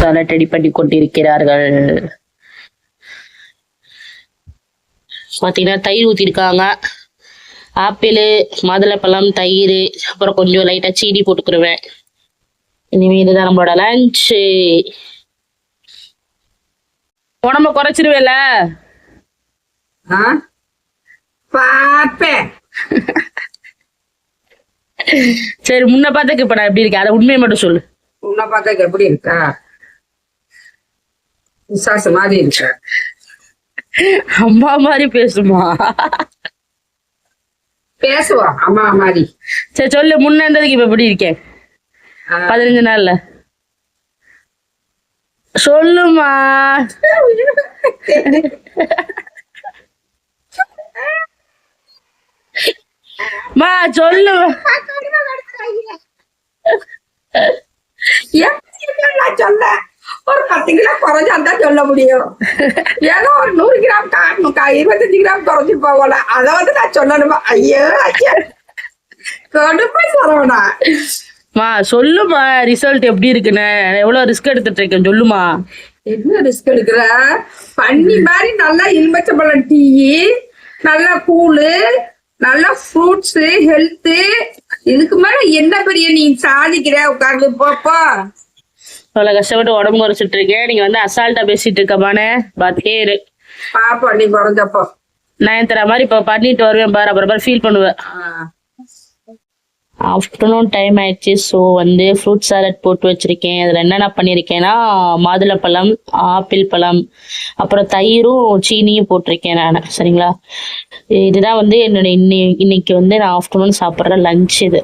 Salad ready பண்ணி கொண்டிருக்கிறார்கள் பார்த்தீங்கன்னா தயிர் ஊற்றிருக்காங்க ஆப்பிள் மாதுளப்பழம் தயிர் அப்புறம் கொஞ்சம் லைட்டாக சீனி போட்டுக்கிருவேன். இனிமே இதுதான் நம்மளோட லஞ்சு உடம்ப குறைச்சிருவேல? பாப்பேன் சரி முன்ன பார்த்ததுக்கு இப்ப நான் எப்படி இருக்கேன்? அதை உண்மையை மட்டும் சொல்லு. உன்னை பார்க்க எப்படி இருக்கா? விசாசு மாதிரி இருக்க? அம்மா மாதிரி பேசுமா? பேசுவா அம்மா மாதிரி. சரி சொல்லு முன்ன இருந்ததுக்கு இப்ப எப்படி இருக்கேன். பதினஞ்சு நாள்ல. சொல்லுமா? மா சொல்லு. சொல்ல ஒரு பத்து கிலோ குறைஞ்சாதான் சொல்ல முடியும். ஏதோ ஒரு நூறு கிராம் இருபத்தஞ்சு கிராம் குறைஞ்சு போகல அதை வந்து நான் சொல்லணுமா? ஐயோ ஐயோ. கொடுமை சரவணா மா சொல்லுமா ரிசல்ட் எப்படி இருக்குன்னு? எவ்வளவு ரிஸ்க் எடுத்துட்டு இருக்கேன் சொல்லுமா. என்ன ரிஸ்க் எடுக்கிற? பண்ணி மாதிரி நல்லா எலுமிச்சம்பழம் டீ நல்ல கூழு நல்ல ஃப்ரூட்ஸ் ஹெல்த் இதுக்கு மேல என்ன பெரிய நீ சாதிக்கிற? உட்கார்ந்து போப்போ. அவ்வளவு கஷ்டப்பட்டு உடம்பு குறைச்சிட்டு இருக்கேன் நீங்க வந்து அசால்ட்டா பேசிட்டு இருக்கமானே பாத்துட்டே இரு. பாப்போம் நீ குறைஞ்சப்போ நான் தர மாதிரி இப்ப பண்ணிட்டு வருவேன் பாரு. அப்புறம் ஃபீல் பண்ணுவேன். ஆஃப்டர்நூன் டைம் ஆயிடுச்சு. ஸோ வந்து ஃப்ரூட் சாலட் போட்டு வச்சிருக்கேன். அதில் என்னென்ன பண்ணியிருக்கேன்னா மாதுளப்பழம் ஆப்பிள் பழம் அப்புறம் தயிரும் சீனியும் போட்டிருக்கேன் நான். சரிங்களா? இதுதான் வந்து என்னோட இன்னி இன்னைக்கு வந்து நான் ஆஃப்டர்நூன் சாப்பிட்ற லஞ்ச் இது.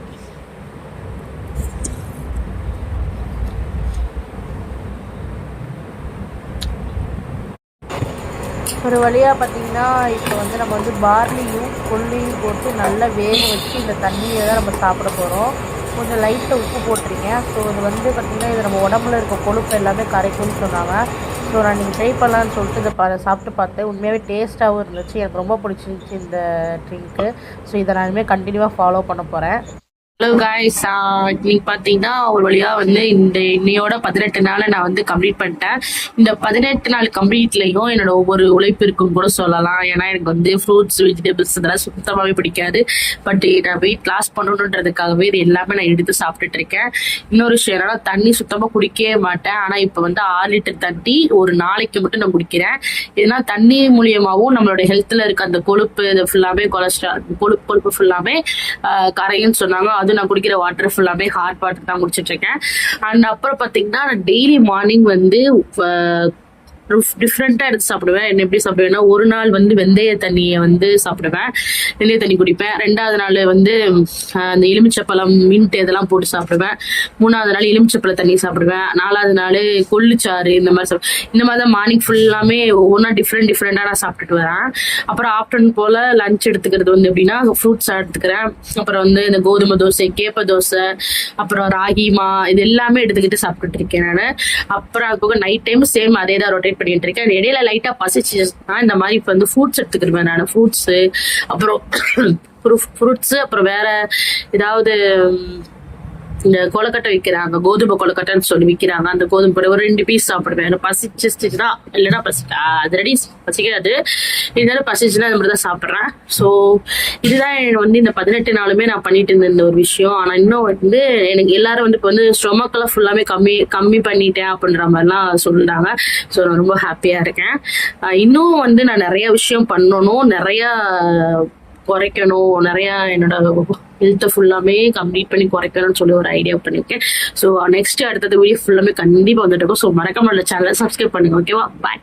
ஒரு வழியாக பார்த்தீங்கன்னா இப்போ வந்து நம்ம வந்து பார்லியும் கொல்லியும் போட்டு நல்லா வேக வச்சு இந்த தண்ணியை தான் நம்ம சாப்பிட போகிறோம் கொஞ்சம் லைட்டாக உப்பு போட்டிருக்கேன். ஸோ இது வந்து பார்த்திங்கன்னா இது நம்ம உடம்புல இருக்க கொழுப்பு எல்லாமே கரைக்கும்னு சொன்னாங்க. ஸோ நான் நீங்கள் ட்ரை பண்ணலான்னு சொல்லிட்டு இதை பா சாப்பிட்டு பார்த்தேன். உண்மையாகவே டேஸ்ட்டாகவும் இருந்துச்சு. எனக்கு ரொம்ப பிடிச்சிருந்துச்சி இந்த ட்ரிங்க்கு ஸோ இதை நான் இனிமேல் கண்டினியூவாக ஃபாலோ பண்ண போகிறேன் ஹலோ காய்ஸ் இன்னைக்கு பார்த்தீங்கன்னா ஒரு வழியாக வந்து இந்த இன்னையோட பதினெட்டு நாளை நான் வந்து கம்ப்ளீட் பண்ணிட்டேன். இந்த பதினெட்டு நாள் கம்ப்ளீட்லையும் என்னோட ஒவ்வொரு உழைப்பு இருக்குன்னு கூட சொல்லலாம். ஏன்னா எனக்கு வந்து ஃப்ரூட்ஸ் வெஜிடபிள்ஸ் இதெல்லாம் சுத்தமாகவே பிடிக்காது. பட் நான் வெயிட் லாஸ் பண்ணணுன்றதுக்காகவே இது எல்லாமே நான் எடுத்து சாப்பிட்டுட்டு இருக்கேன். இன்னொரு விஷயம் என்னன்னா தண்ணி சுத்தமாக குடிக்கவே மாட்டேன். ஆனால் இப்போ வந்து ஆறு லிட்டர் தண்ணி ஒரு நாளைக்கு மட்டும் நான் குடிக்கிறேன். ஏன்னா தண்ணி மூலியமாகவும் நம்மளோட ஹெல்த்தில் இருக்க அந்த கொழுப்பு இது ஃபுல்லாமே கொலஸ்ட்ரால் கொழுப்பு கொழுப்பு ஃபுல்லாமே கரையும்னு சொன்னாங்க. அது நான் குடிக்கிற வாட்டர் ஃபுல்லாமே ஹாட் வாட்டர் தான் குடிச்சிட்டு இருக்கேன். அண்ட் அப்புறம் பார்த்தீங்கன்னா நான் டெய்லி மார்னிங் வந்து டிஃப்ரெண்ட்டாக எடுத்து சாப்பிடுவேன். என்ன எப்படி சாப்பிடுவேன்னா ஒரு நாள் வந்து வெந்தய தண்ணியை வந்து சாப்பிடுவேன். வெந்தய தண்ணி குடிப்பேன். ரெண்டாவது நாள் வந்து அந்த எலுமிச்சப்பழம் மின்ட் இதெல்லாம் போட்டு சாப்பிடுவேன். மூணாவது நாள் எலுமிச்சப்பழ தண்ணி சாப்பிடுவேன். நாலாவது நாள் கொள்ளுச்சாறு இந்த மாதிரி சாப்பிடுவேன். இந்த மாதிரி தான் மார்னிங் ஃபுல்லாமே ஒவ்வொன்றா டிஃப்ரெண்ட் டிஃப்ரெண்ட்டாக நான் சாப்பிட்டுட்டு வரேன். அப்புறம் ஆஃப்டர்நூன் போல் லஞ்ச் எடுத்துக்கிறது வந்து எப்படின்னா ஃப்ரூட்ஸ் எடுத்துக்கிறேன். அப்புறம் வந்து இந்த கோதுமை தோசை கேப்ப தோசை அப்புறம் ராகிமா இது எல்லாமே எடுத்துக்கிட்டு சாப்பிட்டுட்டு இருக்கேன் நான். அப்புறம் அது போக நைட் டைம் சேம் அதே தான் ரொட்டேட் பண்ணிட்டு இருக்கேன். இடையில லைட்டாக பசிச்சுன்னா இந்த மாதிரி இப்போ வந்து ஃப்ரூட்ஸ் எடுத்துக்கிருவேன் நான். ஃப்ரூட்ஸு அப்புறம் ஃப்ரூட்ஸு அப்புறம் வேற ஏதாவது இந்த கொலக்கட்டை விற்கிறாங்க கோதுமை கொலக்கட்டைன்னு சொல்லி விற்கிறாங்க அந்த கோதுமை கூட ஒரு ரெண்டு பீஸ் சாப்பிடுவேன். எனக்கு பசிச்சுச்சுன்னா இல்லைன்னா பசி அது ரெடி பசிக்காது. இருந்தாலும் பசிச்சுன்னா இந்த மாதிரி தான் சாப்பிட்றேன். ஸோ இதுதான் வந்து இந்த பதினெட்டு நாளுமே நான் பண்ணிட்டு இருந்த இந்த ஒரு விஷயம். ஆனால் இன்னும் வந்து எனக்கு எல்லாரும் வந்து இப்போ வந்து ஸ்டொமக்கெல்லாம் ஃபுல்லாமே கம்மி கம்மி பண்ணிட்டேன் அப்படின்ற மாதிரிலாம் சொல்லிட்டாங்க ஸோ நான் ரொம்ப ஹாப்பியாக இருக்கேன். இன்னும் வந்து நான் நிறைய விஷயம் பண்ணணும். நிறையா குறைக்கணும். நிறைய என்னோட ஹெல்த்தை ஃபுல்லாமே கம்ப்ளீட் பண்ணி குறைக்கணும்னு சொல்லி ஒரு ஐடியா பண்ணியிருக்கேன். ஸோ நெக்ஸ்ட் அடுத்தது வீடியோ ஃபுல்லாமே கண்டிப்பாக வந்துட்டு இருக்கும். ஸோ மறக்காம சேனலை சப்ஸ்கிரைப் பண்ணுங்க ஓகேவா பாய்